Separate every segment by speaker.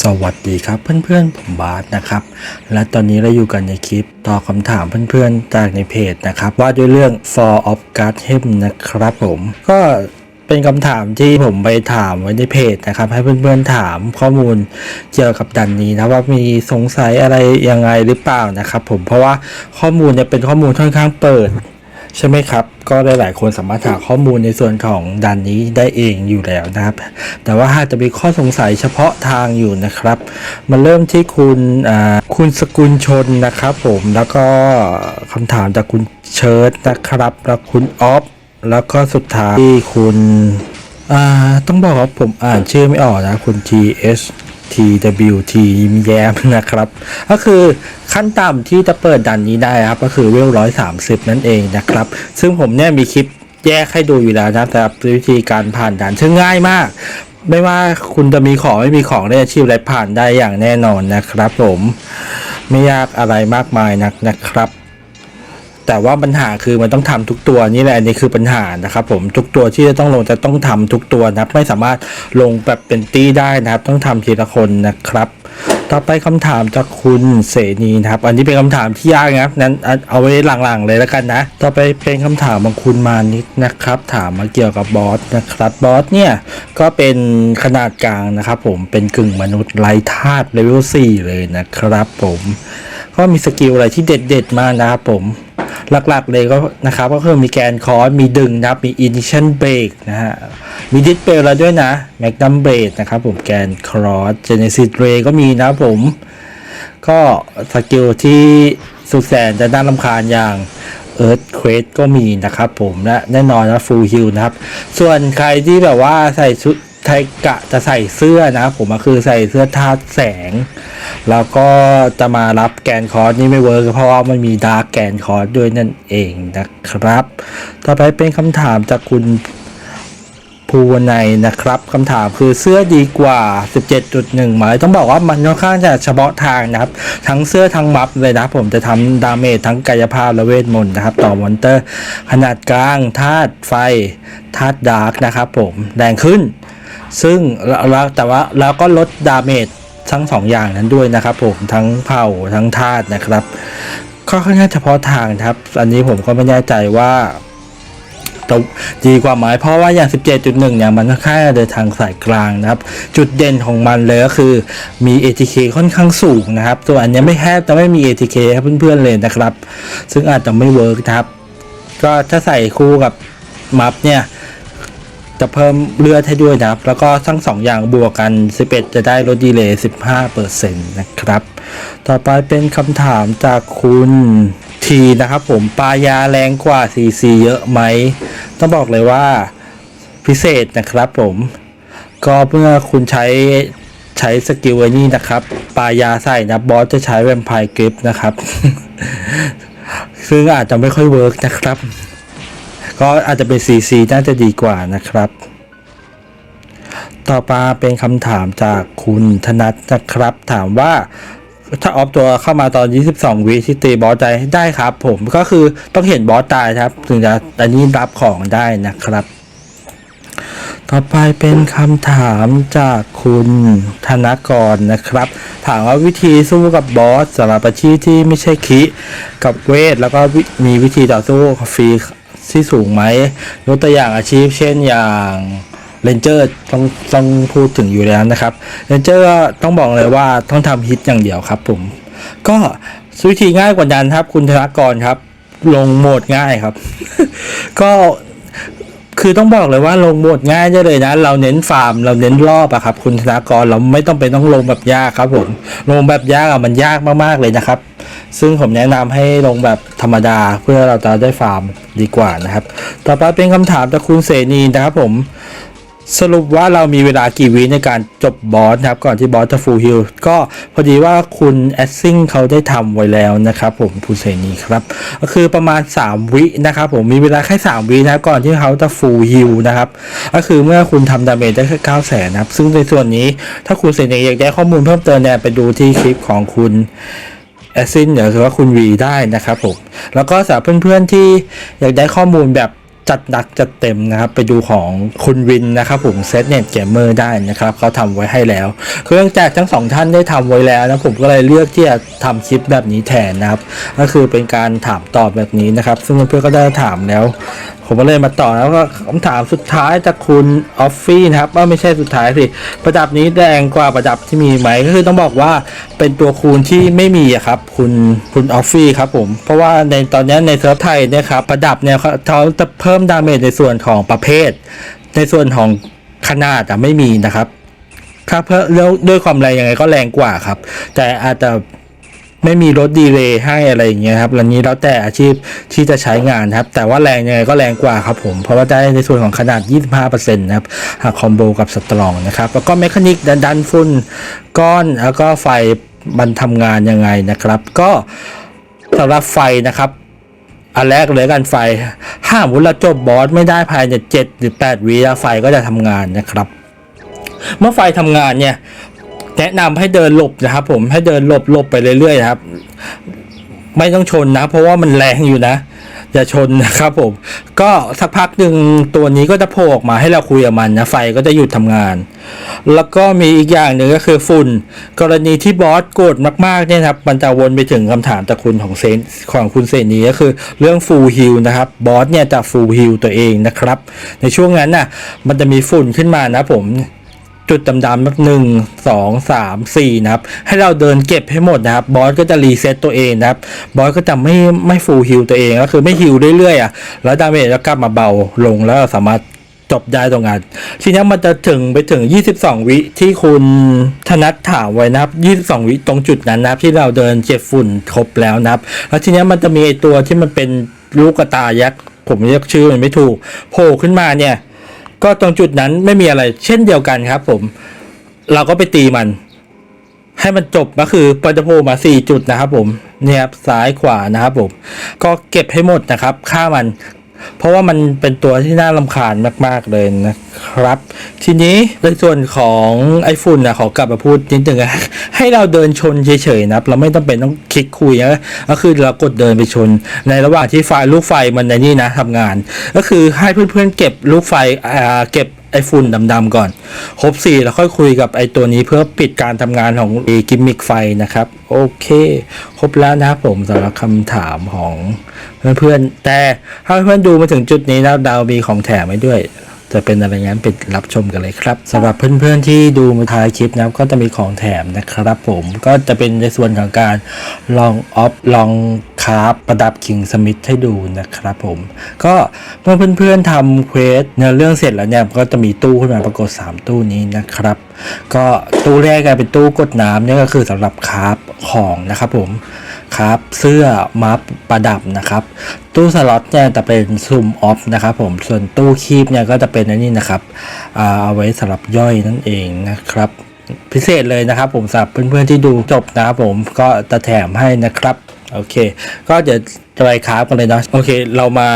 Speaker 1: สวัสดีครับเพื่อนๆผมบาสนะครับ และตอนนี้เราอยู่กันในคลิปตอบคำถามเพื่อนๆจากในเพจนะครับ ว่าด้วยเรื่อง For of God h e m นะครับผมก็เป็นคำถามที่ผมไปถามไว้ในเพจนะครับ ให้เพื่อนๆถามข้อมูลเกี่ยวกับดันนี้นะว่ามีสงสัยอะไรยังไงหรือเปล่านะครับ ผมเพราะว่าข้อมูลเนี่ยเป็นข้อมูลค่อนข้างเปิด ใช่ไหมครับ ก็หลายๆคนสามารถหาข้อมูลในส่วนของดันนี้ได้เองอยู่แล้วนะครับ แต่ว่าหากจะมีข้อสงสัยเฉพาะทางอยู่นะครับมันเริ่มที่คุณอ่าคุณสกุลชนนะครับผมแล้วก็คำถามจากคุณเชิร์ตนะครับ แล้วคุณออฟแล้วก็สุดท้ายที่คุณอ่าต้องบอกว่าผมอ่านชื่อไม่ออกนะคุณ T S TWT ยิ้มแย้มนะครับ ก็คือขั้นต่ำที่จะเปิดดันนี้ได้ครับ ก็คือเวลร้อยสามสิบนั่นเองนะครับ ซึ่งผมเนี่ยมีคลิปแยกให้ดูอยู่แล้วนะสำหรับวิธีการผ่านด่านซึ่งง่ายมาก ไม่ว่าคุณจะมีของไม่มีของได้อาชีพอะไรผ่านได้อย่างแน่นอนนะครับ ผมไม่ยากอะไรมากมายนักนะครับ แต่ว่าปัญหาคือมันต้องทำทุกตัวนี่แหละอันนี้คือปัญหานะครับผมทุกตัวที่จะต้องลงจะต้องทำทุกตัวนะครับไม่สามารถลงแบบเป็นตี้ได้นะครับ ต้องทำทีละคนนะครับ ต่อไปคำถามจากคุณเสนีนะครับ อันนี้เป็นคำถามที่ยากนะครับนั้นเอาไว้หลังๆเลยแล้วกันนะ ต่อไปเป็นคำถามของคุณมานิดนะครับ ถามมาเกี่ยวกับบอสนะครับบอสเนี่ยก็เป็นขนาดกลางนะครับ ผมเป็นกึ่งมนุษย์ไร้ธาตุเลเวล4เลยนะครับ ผม ก็มีสกิลอะไรที่เด็ดๆมากนะครับผม หลักๆเลยก็นะครับก็คือมีแกนคอร์สมีดึงนะครับมี ignition brake นะฮะมีดิสเบลแล้วด้วยนะ magnum brake นะครับผมแกนคอรอส genesis ray ก็มีนะผม ก็สกิลที่สุดแสนจะน่ารำคาญอย่าง Earth Quake ก็มีนะครับผมและแน่นอนนะ Full Heal นะครับ ส่วนใครที่แบบว่าใส่ชุด ใครกะจะใส่เสื้อนะผมก็คือใส่เสื้อธาตุแสง แล้วก็จะมารับแกนคอร์สนี่ไม่เวิร์กเพราะว่ามันมีดาร์กแกนคอร์สด้วยนั่นเองนะครับ ต่อไปเป็นคำถามจากคุณภูวนัยนะครับคำถามคือเสื้อดีกว่า 17.1หมายต้องบอกว่ามันค่อนข้างจะเฉพาะทางนะครับ ทั้งเสื้อทั้งมัฟเลยนะผมจะทำดาเมจทั้งกายภาพและเวทมนต์นะครับ ต่อมอนเตอร์ ขนาดกลางธาตุไฟธาตุดาร์กนะครับผมแรงขึ้น ซึ่งแล้วแต่ว่าแล้วก็ลดดาเมจทั้งสองอย่างนั้นด้วยนะครับ ผมทั้งเผ่าทั้งธาตุนะครับก็ค่อนข้างเฉพาะทางนะครับ อันนี้ผมก็ไม่แน่ใจว่าดีกว่าไหมเพราะว่าอย่าง 17.1 เนี่ยมันค่อนข้างเดินทางสายกลางนะครับ จุดเด่นของมันเลยก็คือมี ATK ค่อนข้างสูงนะครับส่วอันนี้ไม่แทบจะไม่มี ATK ให้เพื่อนๆเลยนะครับ ซึ่งอาจจะไม่เวิร์กนะครับ ก็ถ้าใส่คู่กับมัฟเนี่ย จะเพิ่มเลือดให้ด้วยนะครับ แล้วก็ทั้งสองอย่างบวกกัน 11 จะได้ลดดีเลย์15%นะครับ ต่อไปเป็นคำถามจากคุณทีนะครับผมปลายาแรงกว่า CC เยอะไหม ต้องบอกเลยว่าพิเศษนะครับผม ก็เมื่อคุณใช้ใช้สกิลไว้นี่นะครับ ปายาใส่นะบอสจะใช้แวมไพร์กริปนะครับ ซึ่งอาจจะไม่ค่อยเวิร์กนะครับ ก็อาจจะเป็น CC น่าจะดีกว่านะครับ ต่อมาเป็นคำถามจากคุณธนัทนะครับ ถามว่าถ้าออฟตัวเข้ามาตอน 22 วิที่ตีบอสตายได้ครับ ผมก็คือต้องเห็นบอสตายครับ ถึงจะอันนี้รับของได้นะครับ ต่อไปเป็นคำถามจากคุณธนกรนะครับ ถามว่าวิธีสู้กับบอสสำหรับอาชีพที่ไม่ใช่คิ กับเวท แล้วก็มีวิธีต่อสู้ฟรี ที่สูงไหมยกตัวอย่างอาชีพ เช่นอย่างเรนเจอร์ต้องต้องพูดถึงอยู่แล้วนะครับเรนเจอร์ต้องบอกเลยว่าต้องทำฮิตอย่างเดียวครับผม ก็วิธีง่ายกว่านั้นครับ คุณธนกรครับ ลงโหมดง่ายครับ ก็ คือต้องบอกเลยว่าลงหมดง่ายได้เลยนะ เราเน้นฟาร์มเราเน้นรอบอะครับ คุณธนากรเราไม่ต้องไปต้องลงแบบยากครับผมลงแบบยากอะมันยากมากๆเลยนะครับ ซึ่งผมแนะนำให้ลงแบบธรรมดาเพื่อเราจะได้ฟาร์มดีกว่านะครับ ต่อไปเป็นคำถามจากคุณเสนีนะครับผม สรุปว่าเรามีเวลากี่วิในการจบบอสนะครับก่อนที่บอสจะฟูลฮิลก็พอดีว่าคุณแอสซิงเขาได้ทำไว้แล้วนะครับผมคุณเสนีครับก็คือประมาณ 3 วินะครับผมมีเวลาแค่ 3 วินะครับก่อนที่เขาจะฟูลฮิลนะครับก็คือเมื่อคุณทำดาเมจได้แค่9แสนนะครับซึ่งในส่วนนี้ถ้าคุณเสนีอยากได้ข้อมูลเพิ่มเติมเนี่ยไปดูที่คลิปของคุณแอสซินเดี๋ยวคือว่าคุณวีได้นะครับผมแล้วก็สำหรับเพื่อนๆที่อยากได้ข้อมูลแบบ จัดหนักจัดเต็มนะครับ ไปดูของคุณวินนะครับผมเซตเน็ตเกมเมอร์ได้นะครับเขาทำไว้ให้แล้วเครื่องจากทั้งสองท่านได้ทำไว้แล้วนะผมก็เลยเลือกที่จะทำคลิปแบบนี้แทนนะครับ ก็คือเป็นการถามตอบแบบนี้นะครับ ซึ่งเพื่อนๆก็ได้ถามแล้ว ผมก็เลยมาต่อแล้วก็คำถามสุดท้ายจากคุณออฟฟี่นะครับว่าไม่ใช่สุดท้ายสิประดับนี้แรงกว่าประดับที่มีไหมก็คือต้องบอกว่าเป็นตัวคูณที่ไม่มีครับคุณคุณออฟฟี่ครับผมเพราะว่าในตอนนี้ในเซิร์ฟไทยเนะครับประดับเนี่ยเขาจะเพิ่มดาเมจในส่วนของประเภท ในส่วนของขนาดอะไม่มีนะครับถ้าเพื่อแล้วด้วยความแรงยังไงก็แรงกว่าครับ แต่อาจจะ ไม่มีรถดีเลย์ให้อะไรอย่างเงี้ยครับแล้วนี้แล้วแต่อาชีพที่จะใช้งานครับ แต่ว่าแรงยังไงก็แรงกว่าครับผม เพราะว่าได้ในส่วนของขนาด 25%นะครับ หากคอมโบกับสตรองนะครับ แล้วก็เมคานิกดันดันฝุ่นก้อน แล้วก็ไฟมันทำงานยังไงนะครับ ก็สำหรับไฟนะครับอันแรกเลยกันไฟ ห้ามวุเราจบบอสไม่ได้ภายใน7หรือ8วิแล้วไฟก็จะทำงานนะครับ เมื่อไฟทำงานเนี่ย แนะนำให้เดินหลบนะครับ ผมให้เดินหลบหลบไปเรื่อยๆนะครับ ไม่ต้องชนนะ เพราะว่ามันแรงอยู่นะอย่าชนนะครับผม ก็สักพักหนึ่งตัวนี้ก็จะโผล่ออกมาให้เราคุยกับมันนะไฟก็จะหยุดทำงาน แล้วก็มีอีกอย่างหนึ่งก็คือฝุ่น กรณีที่บอสโกรธมากๆเนี่ยครับมันจะวนไปถึงคำถามจากคุณของเซนของคุณเซนนี้ก็คือเรื่องฟูลฮิลนะครับบอสเนี่ยจะฟูลฮิลตัวเองนะครับ ในช่วงนั้นน่ะมันจะมีฝุ่นขึ้นมานะผม จุดดำๆแบบหนึ่งสองสามสี่นะครับ ให้เราเดินเก็บให้หมดนะครับ บอสก็จะรีเซ็ตตัวเองนะครับ บอสก็จะไม่ไม่ฟูลฮิลตัวเองก็คือไม่ฮิลเรื่อยๆอะ แล้วดาเมจก็กลับมาเบาลงแล้วเราสามารถจบได้ตรงนั้นทีนี้มันจะถึงไปถึง 22 วิที่คุณธนัทถามไว้นะครับ 22 วิตรงจุดนั้นนะครับ ที่เราเดินเจ็บฝุ่นครบแล้วนะครับ แล้วทีนี้มันจะมีไอตัวที่มันเป็นลูกกระตายักษ์ผมเรียกชื่อมันไม่ถูกโผล่ขึ้นมาเนี่ย ก็ตรงจุดนั้นไม่มีอะไรเช่นเดียวกันครับ ผม เราก็ไปตีมัน ให้มันจบก็คือปจะโผล่มา 4 จุดนะครับ ผมเนี่ยครับซ้ายขวานะครับ ผม ก็เก็บให้หมดนะครับ ค่ามัน เพราะว่ามันเป็นตัวที่น่าลำคาญมาก ๆ เลยนะครับ ทีนี้ในส่วนของไอ้ฝุ่นนะขอกลับมาพูดนิดนึงนะให้เราเดินชนเฉยๆนะเราไม่ต้องเป็นต้องคลิกคุยนะก็คือเรากดเดินไปชน ในระหว่างที่ไฟลูกไฟมันในนี่นะทำงาน ก็คือให้เพื่อนๆเก็บลูกไฟอ่าเก็บ ไอ้ฝุ่นดำๆก่อน ครบสี่แล้วค่อยคุยกับไอ้ตัวนี้เพื่อปิดการทำงานของอกิมมิกไฟนะครับ โอเค ครบแล้วนะครับผมสำหรับคำถามของเพื่อนๆ แต่ถ้าเพื่อนๆดูมาถึงจุดนี้แล้วดาวมีของแถมไว้ด้วย จะเป็นอะไรงั้นไปรับชมกันเลยครับสำหรับเพื่อนๆที่ดูมาท้ายคลิปนะครับก็จะมีของแถมนะครับ ผมก็จะเป็นในส่วนของการลองออฟลอง คราฟประดับคิงสมิธให้ดูนะครับผม ก็เมื่อเพื่อนๆทำเควสเนื้อเรื่องเสร็จแล้วเนี่ยก็จะมีตู้ขึ้นมาปรากฏ 3 ตู้นี้นะครับ ก็ตู้แรกกลายเป็นตู้กดน้ำเนี่ยก็คือสำหรับคราฟของนะครับผมครับเสื้อมัฟประดับนะครับ ตู้สล็อตเนี่ยจะเป็นซูมออฟนะครับผมส่วนตู้คีบเนี่ยก็จะเป็นอันนี้นะครับเอาไว้สำหรับย่อยนั่นเองนะครับ พิเศษเลยนะครับผมสำหรับเพื่อนๆที่ดูจบนะครับผมก็จะแถมให้นะครับ โอเค ก็เดี๋ยวจะไปคราฟกันเลยเนาะโอเค เรามา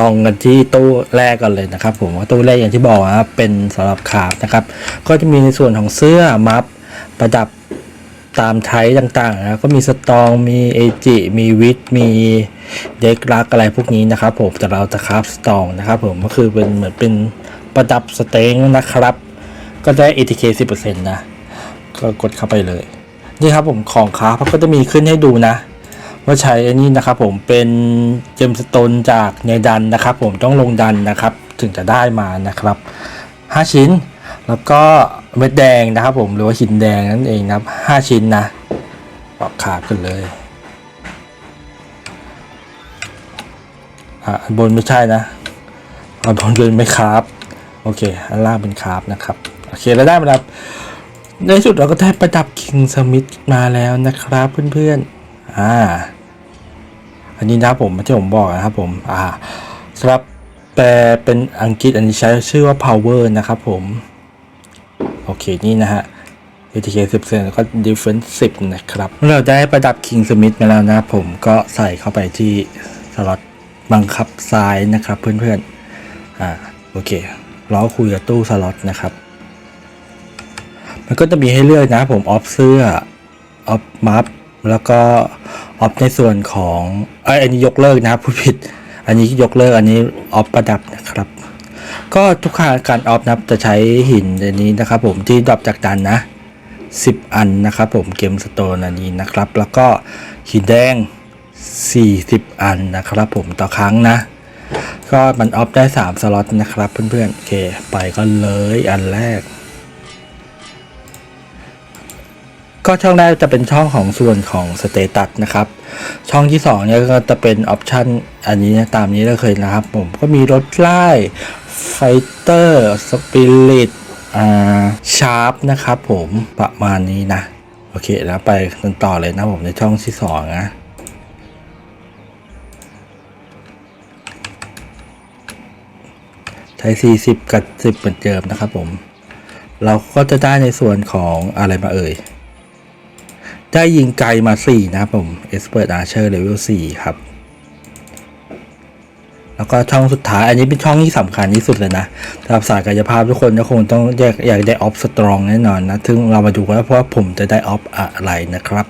Speaker 1: ลองกันที่ตู้แรกกันเลยนะครับ ผมว่าตู้แรกอย่างที่บอกนะครับเป็นสำหรับคราฟนะครับ ก็จะมีในส่วนของเสื้อมัฟประดับตามไทป์ต่างๆนะก็มีสตองมีเอจิมีวิทมีเด็กรักอะไรพวกนี้นะครับ ผมแต่เราจะคราฟสตองนะครับ ผมก็คือเป็นเหมือนเป็นประดับสเต็งนะครับ ก็ได้ ATK 10%นะก็กดเข้าไปเลย นี่ครับผมของคราฟก็จะมีขึ้นให้ดูนะ ว่าใช้อันนี้นะครับผมเป็นเจมสโตนจากในดันนะครับผมต้องลงดันนะครับถึงจะได้มานะครับ 5 ชิ้น แล้วก็เม็ดแดงนะครับผมหรือว่าหินแดงนั่นเองนะครับ5ชิ้นนะปอกขาดกันเลยอะบนไม่ใช่นะอันบนเป็นไม่คราบโอเคอันล่างเป็นคราบนะครับโอเคแล้วได้มาแล้วในสุดเราก็ได้ประดับคิงสมิธมาแล้วนะครับเพื่อนๆอ่า นนี้นะครับผมที่ผมบอกนะครับผมอ่าสำหรับแปลเป็นอังกฤษอันนี้ใช้ชื่อว่า power นะครับผม โอเคนี่นะฮะ ATK 10แล้วก็ Defense 10 นะครับ เราได้ประดับ King Smith มาแล้วนะผมก็ใส่เข้าไปที่สล็อตบังคับซ้ายนะครับเพื่อนๆ อ่าโอเคล้อคุยกับตู้สล็อตนะครับ มันก็จะมีให้เลือกนะผมออฟเสื้อออฟมัฟ แล้วก็ออฟในส่วนของเอยอันนี้ยกเลิกนะผู้ผิด อันนี้ยกเลิกอันนี้ออฟประดับนะครับ ก็ทุกการออฟนะครับจะใช้หินอันนี้นะครับ ผมที่ดรอปจากดันนะ 10 อันนะครับ ผมเกมสโตนอันนี้นะครับ แล้วก็หินแดง 40 อันนะครับ ผมต่อครั้งนะก็มันออฟได้ 3 สล็อตนะครับ เพื่อนๆโอเค ไปก็เลยอันแรก ก็ช่องแรกจะเป็นช่องของส่วนของสเตตัสนะครับ ช่องที่2เนี่ยก็จะเป็นออปชันอันนี้ตามนี้เราเคยนะครับ ผมก็มีรถไล่ไฟเตอร์สปิริตอ่าชาร์ปนะครับผมประมาณนี้นะ โอเคแล้วไปกันต่อเลยนะผมในช่องที่2นะใช้ 40 กับ 10 เหมือนเดิมนะครับผม เราก็จะได้ในส่วนของอะไรมาเอ่ย ได้ยิงไกลมา 4 นะครับผม Expert Archer Level 4 ครับ แล้วก็ช่องสุดท้าย อันนี้เป็นช่องที่สำคัญที่สุดเลยนะสำหรับสายกายภาพทุกคนก็คงต้องอยากอยากได้ออฟสตรองแน่นอนนะ ซึ่งเรามาดูกันว่าเพราะว่าผมจะได้ออฟอะไรนะครับ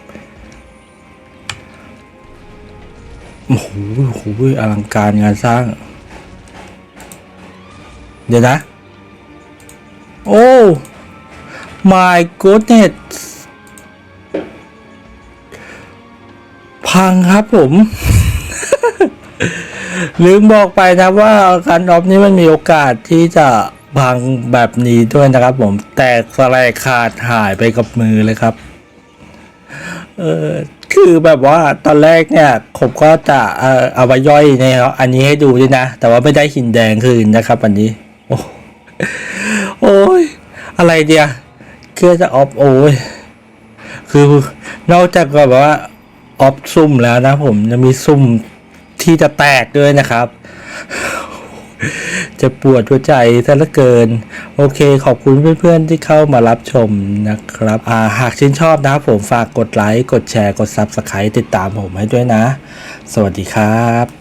Speaker 1: โอ้โหโอ้โหอลังการงานสร้าง เดี๋ยวนะ โอ้ my goodness พังครับผม ลืมบอกไปนะว่าการออฟนี้มันมีโอกาสที่จะพังแบบนี้ด้วยนะครับผม แตกสลายขาดหายไปกับมือเลยครับ เออคือแบบว่าตอนแรกเนี่ยผมก็จะเออเอาไว้ย่อยในอันนี้ให้ดูด้วยนะ แต่ว่าไม่ได้หินแดงคืนนะครับ อันนี้ โอ้โอ้ยอะไรเดียเครื่องจะออฟโอ้ยคือนอกจากแบบว่า ออฟซุ่มแล้วนะผมจะมีซุ่มที่จะแตกด้วยนะครับ จะปวดหัวใจซะเหลือเกิน โอเคขอบคุณเพื่อนๆที่เข้ามารับชมนะครับาหากชื่นชอบนะครับผมฝากกดไลค์ กดแชร์ กด Subscribe ติดตามผมให้ด้วยนะ สวัสดีครับ